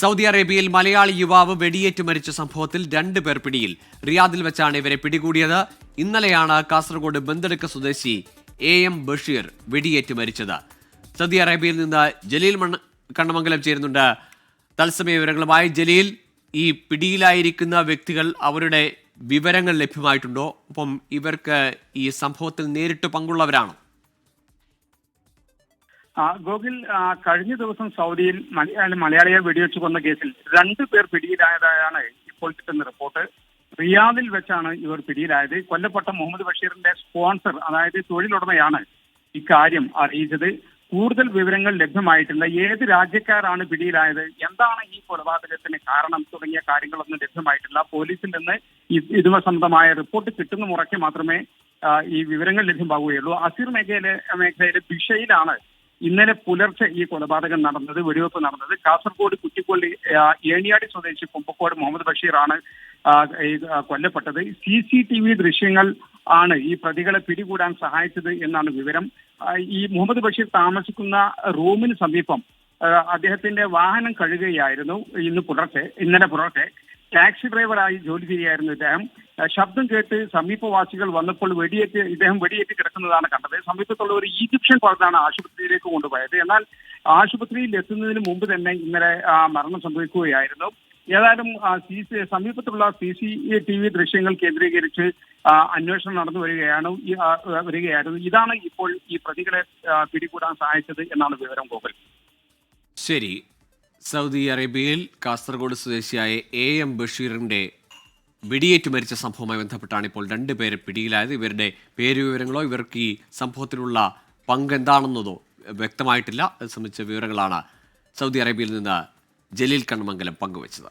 Saudi അറേബ്യയിൽ മലയാളി യുവാവ് വെടിയേറ്റ് മരിച്ച സംഭവത്തിൽ രണ്ട് പേർ പിടിയിൽ. റിയാദിൽ വെച്ചാണ് ഇവരെ പിടികൂടിയത്. ഇന്നലെയാണ് കാസർഗോഡ് ബന്തെടുക്ക സ്വദേശി എ എം ബഷീർ വെടിയേറ്റ് മരിച്ചത്. സൗദി അറേബ്യയിൽ നിന്ന് ജലീൽ മണ്ണ കണ്ണമംഗലം ചേരുന്നുണ്ട്. തത്സമയ വിവരങ്ങളുമായി ജലീൽ ഈ പിടിയിലായിരിക്കുന്ന വ്യക്തികൾ അവരുടെ വിവരങ്ങൾ ലഭ്യമായിട്ടുണ്ടോ? ഒപ്പം ഇവർക്ക് ഈ സംഭവത്തിൽ നേരിട്ട് പങ്കുള്ളവരാണോ? ഗോകുൽ കഴിഞ്ഞ ദിവസം സൗദിയിൽ മലയാളി മലയാളിയെ വെടിവെച്ച് കൊന്ന കേസിൽ രണ്ടു പേർ പിടിയിലായതായാണ് ഇപ്പോൾ കിട്ടുന്ന റിപ്പോർട്ട്. റിയാദിൽ വെച്ചാണ് ഇവർ പിടിയിലായത്. കൊല്ലപ്പെട്ട മുഹമ്മദ് ബഷീറിന്റെ സ്പോൺസർ അതായത് തൊഴിലുടമയാണ് ഇക്കാര്യം അറിയിച്ചത്. കൂടുതൽ വിവരങ്ങൾ ലഭ്യമായിട്ടില്ല. ഏത് രാജ്യക്കാരാണ് പിടിയിലായത്? എന്താണ് ഈ കൊലപാതകത്തിന് കാരണം തുടങ്ങിയ കാര്യങ്ങളൊന്നും ലഭ്യമായിട്ടില്ല. പോലീസിൽ നിന്ന് ഇതുമ സംബന്ധമായ റിപ്പോർട്ട് കിട്ടുന്ന മുറയ്ക്ക് മാത്രമേ ഈ വിവരങ്ങൾ ലഭ്യമാവുകയുള്ളൂ. അസീർ മേഖലയിലെ മേഖലയിലെ ദിശയിലാണ് ഇന്നലെ പുലർച്ചെ ഈ കൊലപാതകം നടന്നത് വെടിവെപ്പ് നടന്നത് കാസർഗോഡ് കുറ്റിക്കൊള്ളി ഏണിയാടി സ്വദേശി കുമ്പക്കോട് മുഹമ്മദ് ബഷീറാണ് കൊല്ലപ്പെട്ടത്. സി സി ടി വി ദൃശ്യങ്ങൾ ആണ് ഈ പ്രതികളെ പിടികൂടാൻ സഹായിച്ചത് എന്നാണ് വിവരം. ഈ മുഹമ്മദ് ബഷീർ താമസിക്കുന്ന റൂമിന് സമീപം അദ്ദേഹത്തിന്റെ വാഹനം കഴുകുകയായിരുന്നു ഇന്ന് പുലർച്ചെ ഇന്നലെ പുലർച്ചെ. ടാക്സി ഡ്രൈവറായി ജോലി ചെയ്യുകയായിരുന്നു ഇദ്ദേഹം. ശബ്ദം കേട്ട് സമീപവാസികൾ വന്നപ്പോൾ വെടിയേറ്റ് ഇദ്ദേഹം വെടിയേറ്റ് കിടക്കുന്നതാണ് കണ്ടത്. സമീപത്തുള്ള ഒരു ഈജിപ്ഷ്യൻ കോളേജാണ് ആശുപത്രിയിലേക്ക് കൊണ്ടുപോയത്. എന്നാൽ ആശുപത്രിയിൽ എത്തുന്നതിന് മുമ്പ് തന്നെ ഇന്നലെ മരണം സംഭവിക്കുകയായിരുന്നു. ഏതായാലും സി സി സമീപത്തുള്ള സി സി ടി വി ദൃശ്യങ്ങൾ കേന്ദ്രീകരിച്ച് അന്വേഷണം നടന്നു വരികയാണ് വരികയായിരുന്നു. ഇതാണ് ഇപ്പോൾ ഈ പ്രതികളെ പിടികൂടാൻ സഹായിച്ചത് എന്നാണ് വിവരം ഗോകുൽ. ശരി. സൗദി അറേബ്യയിൽ കാസർഗോഡ് സ്വദേശിയായ എ എം ബഷീറിന്റെ വെടിയേറ്റ് മരിച്ച സംഭവവുമായി ബന്ധപ്പെട്ടാണ് ഇപ്പോൾ രണ്ട് പേരെ പിടിയിലായത്. ഇവരുടെ പേരുവിവരങ്ങളോ ഇവർക്ക് ഈ സംഭവത്തിലുള്ള പങ്ക് എന്താണെന്നതോ വ്യക്തമായിട്ടില്ല. അത് സംബന്ധിച്ച വിവരങ്ങളാണ് സൗദി അറേബ്യയിൽ നിന്ന് ജലീൽ കണ്ണമംഗലം പങ്കുവച്ചത്.